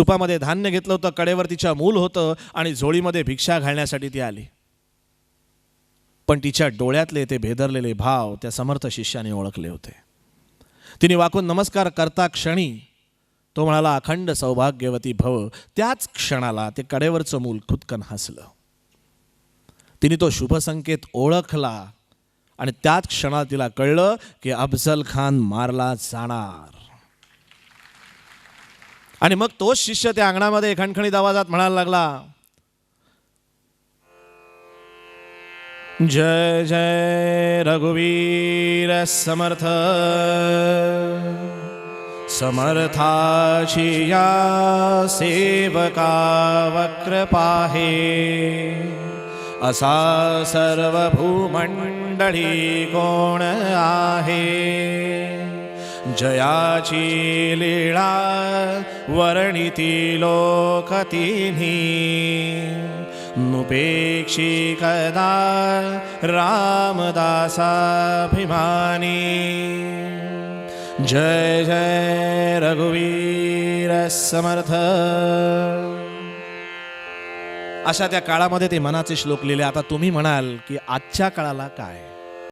सुपामध्ये धान्य घेतलं होतं कडेवर तिच्या मूल होतं आणि झोळीमध्ये भिक्षा घालण्यासाठी ती आली. पण तिच्या डोळ्यातले ते भेदरलेले भाव त्या समर्थ शिष्याने ओळखले होते. तिने वाकून नमस्कार करता क्षणी तो म्हणाला अखंड सौभाग्यवती भव. त्याच क्षणाला ते कडेवरचं मूल खुदकन हसलं. तिने तो शुभसंकेत ओळखला आणि त्याच क्षणाला तिला कळलं की अफजल खान मारला जाणार. आणि मग तोच शिष्य त्या अंगणामध्ये खणखणीत आवाजात म्हणायला लागला जय जय रघुवीर समर्थ समर्थाची या सेवका वक्र पाहे असा सर्व भूमंडळी कोण आहे? जयाची लीळा वर्णिती लोकतिनी नुपेक्षी कदा रामदासाभिमानी. जय जय रघुवीर समर्थ. अशा त्या काळामध्ये ते मनाचे श्लोक लिहिले. आता तुम्ही म्हणाल की आजच्या काळाला काय?